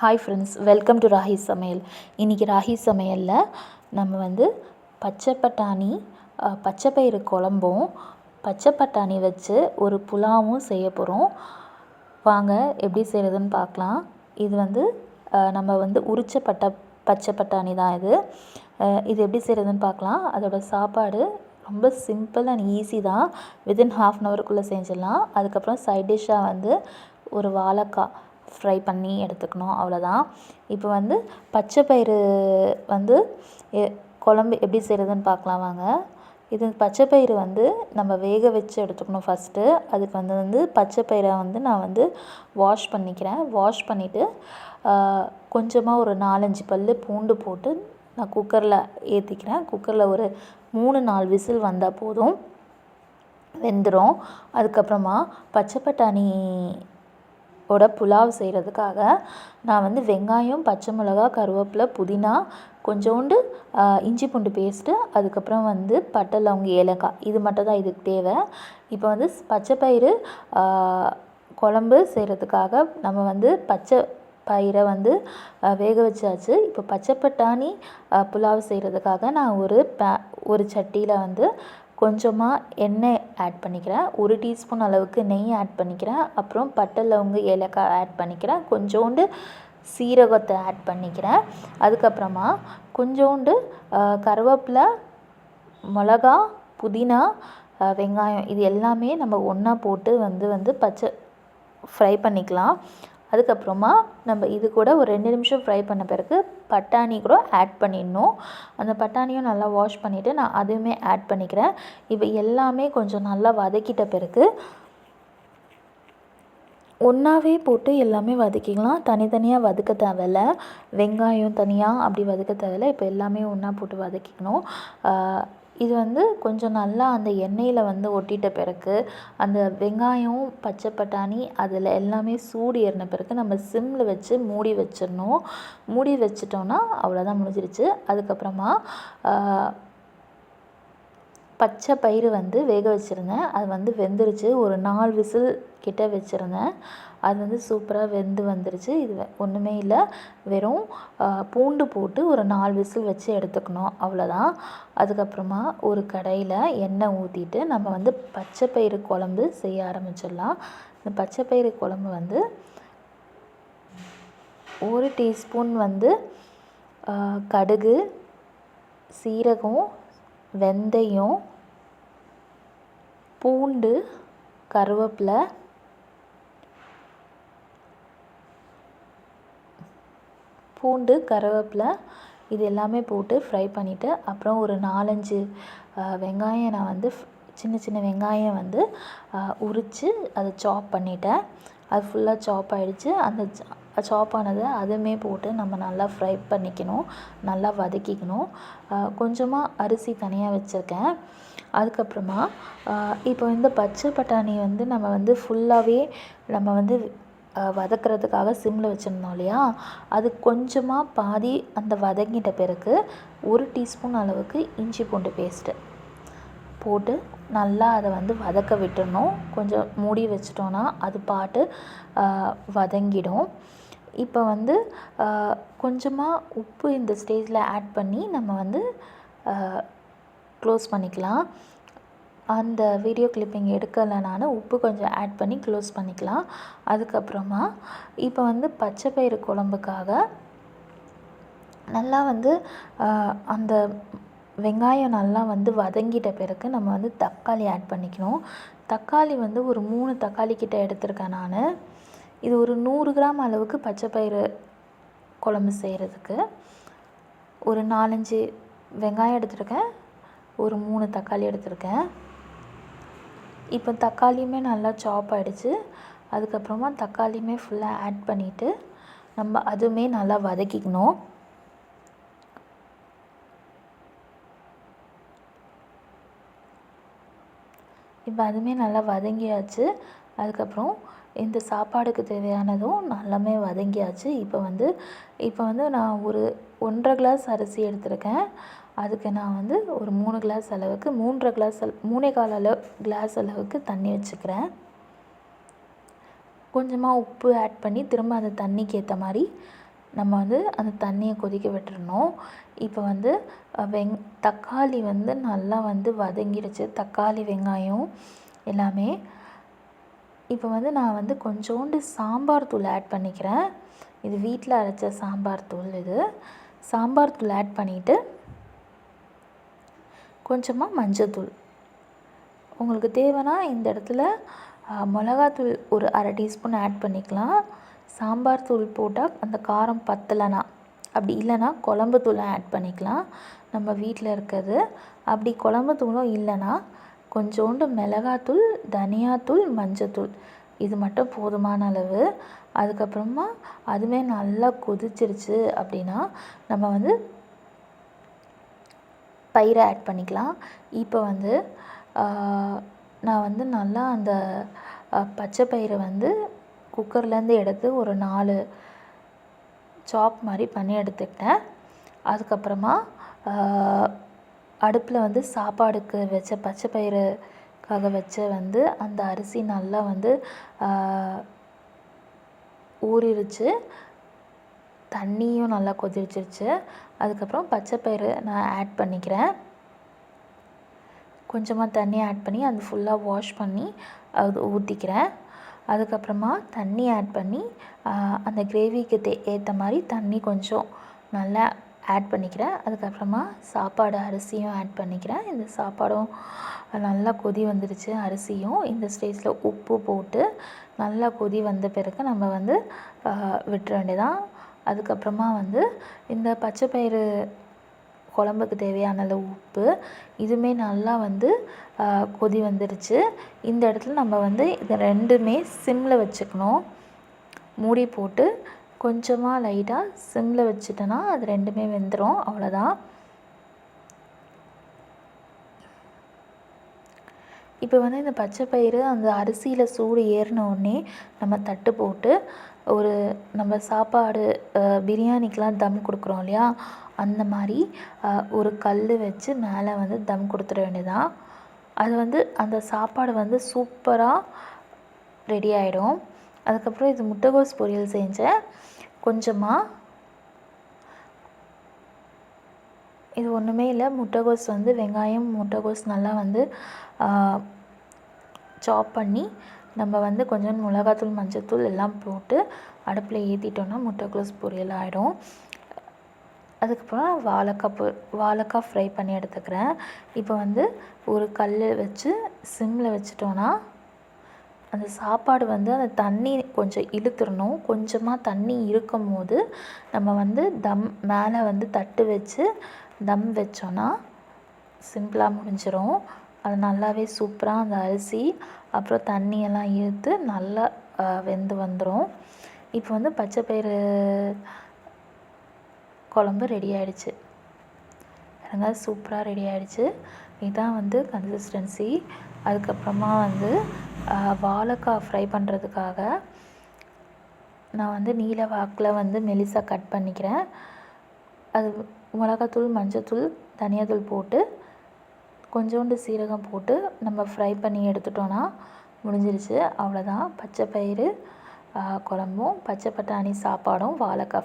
Hi friends welcome to Ragi Samayal இன்றைக்கி ராகி சமையலில் நம்ம வந்து பச்சை பட்டாணி பச்சை பயிறு குழம்பும் பச்சை பட்டாணி வச்சு ஒரு புலாவும் செய்ய போகிறோம் வாங்க எப்படி செய்கிறதுன்னு பார்க்கலாம். இது வந்து நம்ம வந்து உரிச்ச பட்ட பச்சை பட்டாணி தான் இது. இது எப்படி செய்கிறதுன்னு பார்க்கலாம். அதோட சாப்பாடு ரொம்ப சிம்பிள் அண்ட் ஈஸி தான். வித்தின் ஹாஃப் அன் ஹவருக்குள்ளே செஞ்சிடலாம். அதுக்கப்புறம் சைட் டிஷ்ஷாக வந்து ஒரு வாழைக்காய். ஃப்ரை பண்ணி எடுத்துக்கணும் அவ்வளோதான் இப்போ வந்து பச்சை பயிறு வந்து எ- குழம்பு எப்படி செய்கிறதுன்னு பார்க்கலாம் வாங்க. இது பச்சை பயிறு வந்து நம்ம வேக வச்சு எடுத்துக்கணும் ஃபஸ்ட்டு அதுக்கு வந்து வந்து பச்சை பயிரை வந்து நான் வந்து வாஷ் பண்ணிக்கிறேன். வாஷ் பண்ணிவிட்டு கொஞ்சமாக ஒரு நாலஞ்சு பல் பூண்டு போட்டு நான் குக்கரில் ஏற்றிக்கிறேன் குக்கரில் ஒரு மூணு நாலு விசில் வந்தால் போதும். வெந்துடும் அதுக்கப்புறமா பச்சை பட்டாணி ஓட புலாவ் செய்கிறதுக்காக நான் வந்து வெங்காயம் பச்சை மிளகா கருவேப்பிலை புதினா கொஞ்சோண்டு இஞ்சி பூண்டு பேஸ்ட்டு அதுக்கப்புறம் வந்து பட்டை லவங்க ஏலக்காய். இது மட்டும் தான் இதுக்கு தேவை. இப்போ வந்து ஸ்- பச்சை பயிறு குழம்பு செய்கிறதுக்காக நம்ம வந்து பச்சை பயிரை வந்து வேக வச்சாச்சு. இப்போ பச்சை பட்டாணி புலாவ் செய்கிறதுக்காக நான் ஒரு பே ஒரு சட்டியில் வந்து கொஞ்சமாக எண்ணெய் ஆட் பண்ணிக்கிறேன் ஒரு டீஸ்பூன் அளவுக்கு நெய் ஆட் பண்ணிக்கிறேன் அப்புறம் பட்டை லவங்க ஏலக்காய் ஆட் பண்ணிக்கிறேன் கொஞ்சோண்டு சீரகத்தை ஆட் பண்ணிக்கிறேன் அதுக்கப்புறமா கொஞ்சோண்டு கருவேப்பிலை மிளகா புதினா வெங்காயம் இது எல்லாமே நம்ம ஒன்றா போட்டு வந்து வந்து பச்சை ஃப்ரை பண்ணிக்கலாம். அதுக்கப்புறமா நம்ம இது கூட ஒரு ரெண்டு நிமிஷம் ஃப்ரை பண்ண பிறகு பட்டாணி கூட ஆட் பண்ணிடணும். அந்த பட்டாணியும் நல்லா வாஷ் பண்ணிவிட்டு நான் அதுவுமே ஆட் பண்ணிக்கிறேன். இப்போ எல்லாமே கொஞ்சம் நல்லா வதக்கிட்ட பிறகு ஒன்றாவே போட்டு எல்லாமே வதக்கிக்கலாம். தனித்தனியாக வதக்க தேவையில்ல. வெங்காயம் தனியாக அப்படி வதக்க தேவையில்ல. இப்போ எல்லாமே ஒன்றா போட்டு வதக்கிக்கணும். இது வந்து கொஞ்சம் நல்லா அந்த எண்ணெயில் வந்து ஒட்டிட்ட பிறகு அந்த வெங்காயம் பச்சை பட்டாணி அதில் எல்லாமே சூடு ஏறின பிறகு நம்ம சிம்மில் வச்சு மூடி வச்சிடணும். மூடி வச்சிட்டோன்னா அவ்வளோதான் முடிஞ்சிருச்சு. அதுக்கப்புறமா பச்சை பயிறு வந்து வேக வச்சுருந்தேன். அது வந்து வெந்துருச்சு. ஒரு நாலு விசில் கிட்ட வச்சுருந்தேன். அது வந்து சூப்பராக வெந்து வந்துருச்சு. இது ஒன்றுமே இல்லை. வெறும் பூண்டு போட்டு ஒரு நாலு விசில் வச்சு எடுத்துக்கணும். அவ்வளோதான் அதுக்கப்புறமா ஒரு கடையில் எண்ணெய் ஊற்றிட்டு நம்ம வந்து பச்சை பயிறு குழம்பு செய்ய ஆரம்பிச்சிடலாம். இந்த பச்சை பயிறு குழம்பு வந்து ஒரு டீஸ்பூன் வந்து கடுகு சீரகம் வெந்தயம் பூண்டு கருவேப்பிலை பூண்டு கருவேப்பிலை இது எல்லாமே போட்டு ஃப்ரை பண்ணிவிட்டு அப்புறம் ஒரு நாலஞ்சு வெங்காயம் நான் வந்து சின்ன சின்ன வெங்காயம் வந்து உரித்து அதை சாப் பண்ணிட்டேன். அது ஃபுல்லாக சாப் ஆயிடுச்சு. அந்த சாப் ஆனதை அதுவுமே போட்டு நம்ம நல்லா ஃப்ரை பண்ணிக்கணும். நல்லா வதக்கிக்கணும். கொஞ்சமாக அரிசி தனியாக வச்சுருக்கேன். அதுக்கப்புறமா இப்போ இந்த பச்சை பட்டாணி வந்து நம்ம வந்து ஃபுல்லாகவே நம்ம வந்து வதக்கிறதுக்காக வதக்குறதுக்காக சிம்மில் வச்சுருந்தோம் இல்லையா? அது கொஞ்சமாக பாதி அந்த வதங்கிட்ட பிறகு ஒரு டீஸ்பூன் அளவுக்கு இஞ்சி பூண்டு பேஸ்ட்டு போட்டு நல்லா அதை வந்து வதக்க விட்டுடணும் கொஞ்சம் மூடி வச்சிட்டோன்னா அது பாட்டு வதங்கிடும். இப்போ வந்து கொஞ்சமாக உப்பு இந்த ஸ்டேஜில் ஆட் பண்ணி நம்ம வந்து க்ளோஸ் பண்ணிக்கலாம். அந்த வீடியோ கிளிப்பிங் எடுக்கலை நான். உப்பு கொஞ்சம் ஆட் பண்ணி க்ளோஸ் பண்ணிக்கலாம். அதுக்கப்புறமா இப்போ வந்து பச்சை பயிறு குழம்புக்காக நல்லா வந்து அந்த வெங்காயம் நல்லா வந்து வதங்கிட்ட பிறகு நம்ம வந்து தக்காளி ஆட் பண்ணிக்கணும். தக்காளி வந்து ஒரு மூணு தக்காளி கிட்ட எடுத்திருக்கேன் நான். இது ஒரு நூறு கிராம் அளவுக்கு பச்சை பயிறு குழம்பு செய்கிறதுக்கு ஒரு நாலஞ்சு வெங்காயம் எடுத்திருக்கேன். ஒரு மூணு தக்காளி எடுத்திருக்கேன். இப்போ தக்காளியுமே நல்லா சாப் ஆகிடுச்சு அதுக்கப்புறமா தக்காளியுமே ஃபுல்லாக ஆட் பண்ணிவிட்டு நம்ம அதுவுமே நல்லா வதக்கிக்கணும். இப்போ அதுவுமே நல்லா வதங்கியாச்சு. அதுக்கப்புறம் இந்த சாப்பாடுக்கு தேவையானதும் நல்லாமே வதங்கியாச்சு. இப்போ வந்து இப்போ வந்து நான் ஒரு ஒன்றரை கிளாஸ் அரிசி எடுத்திருக்கேன். அதுக்கு நான் வந்து ஒரு மூணு கிளாஸ் அளவுக்கு மூன்றரை கிளாஸ் அள மூணே கால் அளவு கிளாஸ் அளவுக்கு தண்ணி வச்சுக்கிறேன். கொஞ்சமாக உப்பு ஆட் பண்ணி திரும்ப அந்த தண்ணிக்கு ஏற்ற மாதிரி நம்ம வந்து அந்த தண்ணியை கொதிக்க விட்டுறணும். இப்போ வந்து வெங் தக்காளி வந்து நல்லா வந்து வதங்கிடுச்சு தக்காளி வெங்காயம் எல்லாமே. இப்போ வந்து நான் வந்து கொஞ்சோண்டு சாம்பார் தூள் ஆட் பண்ணிக்கிறேன். இது வீட்டில் அரைச்ச சாம்பார் தூள் இது. சாம்பார் தூள் ஆட் பண்ணிவிட்டு கொஞ்சமாக மஞ்சத்தூள் உங்களுக்கு தேவைன்னா இந்த இடத்துல மிளகாத்தூள் ஒரு அரை டீஸ்பூன் ஆட் பண்ணிக்கலாம். சாம்பார் தூள் போட்டால் அந்த காரம் பத்தலைனா. அப்படி இல்லைன்னா குழம்பு தூளை ஆட் பண்ணிக்கலாம். நம்ம வீட்டில் இருக்கிறது. அப்படி குழம்பு தூளும் இல்லைன்னா கொஞ்சோண்டு மிளகாத்தூள் தனியாத்தூள் மஞ்சத்தூள். இது மட்டும் போதுமான அளவு. அதுக்கப்புறமா அதுவே நல்லா கொதிச்சிருச்சு அப்படின்னா நம்ம வந்து பயிரை ஆட் பண்ணிக்கலாம். இப்போ வந்து நான் வந்து நல்லா அந்த பச்சை பயிரை வந்து குக்கர்லேருந்து எடுத்து ஒரு நாலு சாப் மாதிரி பண்ணி எடுத்துக்கிட்டேன். அதுக்கப்புறமா அடுப்பில் வந்து சாப்பாடுக்கு வச்ச பச்சை பயிறுக்காக வச்ச வந்து அந்த அரிசி நல்லா வந்து ஊறிடுச்சு தண்ணியும் நல்லா கொதிச்சிருச்சு. அதுக்கப்புறம் பச்சை பயிறு நான் ஆட் பண்ணிக்கிறேன். கொஞ்சமாக தண்ணி ஆட் பண்ணி அது ஃபுல்லாக வாஷ் பண்ணி அது ஊற்றிக்கிறேன் அதுக்கப்புறமா தண்ணி ஆட் பண்ணி அந்த கிரேவிக்கு தே ஏற்ற மாதிரி தண்ணி கொஞ்சம் நல்லா ஆட் பண்ணிக்கிறேன். அதுக்கப்புறமா சாப்பாடு அரிசியும் ஆட் பண்ணிக்கிறேன். இந்த சாப்பாடும் நல்லா கொதி வந்துடுச்சு அரிசியும். இந்த ஸ்டேஜில் உப்பு போட்டு நல்லா கொதி வந்த பிறகு நம்ம வந்து விட்டுற வேண்டியதான் அதுக்கப்புறமா வந்து இந்த பச்சை பயிறு குழம்புக்கு தேவையான அளவு உப்பு. இதுவுமே நல்லா வந்து கொதி வந்துடுச்சு இந்த இடத்துல நம்ம வந்து இதை ரெண்டுமே சிம்மில் வச்சுக்கணும். மூடி போட்டு கொஞ்சமாக லைட்டாக சிம்மில் வச்சுட்டோன்னா அது ரெண்டுமே வெந்துடும் அவ்வளோதான் இப்போ வந்து இந்த பச்சை பயிறு அந்த அரிசியில் சூடு ஏறின உடனே நம்ம தட்டு போட்டு ஒரு நம்ம சாப்பாடு பிரியாணிக்கெலாம் தம் கொடுக்குறோம் இல்லையா? அந்த மாதிரி ஒரு கல் வச்சு மேலே வந்து தம் கொடுத்துட வேண்டியதான் அது வந்து அந்த சாப்பாடு வந்து சூப்பராக ரெடி ஆகிடும் அதுக்கப்புறம் இது முட்டைகோஸ் பொரியல் செஞ்சேன். கொஞ்சமாக இது ஒன்றுமே இல்லை. முட்டைகோஸ் வந்து வெங்காயம் முட்டைகோஸ் நல்லா வந்து சாப் பண்ணி நம்ம வந்து கொஞ்சம் மிளகாத்தூள் மஞ்சத்தூள் எல்லாம் போட்டு அடுப்பில் ஏற்றிட்டோன்னா முட்டைகோஸ் பொரியல் ஆகிடும் அதுக்கப்புறம் வாழைக்காய் பொ வாழைக்காய் ஃப்ரை பண்ணி எடுத்துக்கிறேன். இப்போ வந்து ஒரு கல் வச்சு சிம்மில் வச்சுட்டோன்னா அந்த சாப்பாடு வந்து அந்த தண்ணி கொஞ்சம் இழுத்துடணும் கொஞ்சமாக தண்ணி இருக்கும் போது நம்ம வந்து தம் மேலே வந்து தட்டு வச்சு தம் வச்சோன்னா சிம்பிளாக முடிஞ்சிடும் அது நல்லாவே சூப்பராக அந்த அரிசி அப்புறம் தண்ணியெல்லாம் இழுத்து நல்லா வெந்து வந்துடும் இப்போ வந்து பச்சை பயிறு குழம்பு ரெடி ஆகிடுச்சு பாருங்க சூப்பராக ரெடி ஆகிடுச்சு இதுதான் வந்து கன்சிஸ்டன்சி அதுக்கப்புறமா வந்து வாழைக்காய் ஃப்ரை பண்ணுறதுக்காக நான் வந்து நீல வாக்கில் வந்து மெலிசாக கட் பண்ணிக்கிறேன். அது மிளகாத்தூள் மஞ்சத்தூள் தனியாத்தூள் போட்டு கொஞ்சோண்டு சீரகம் போட்டு நம்ம ஃப்ரை பண்ணி எடுத்துட்டோன்னா முடிஞ்சிருச்சு. அவ்வளோதான் பச்சை பயிறு குழம்பும் பச்சை பட்டாணி சாப்பாடும் வாழைக்காய்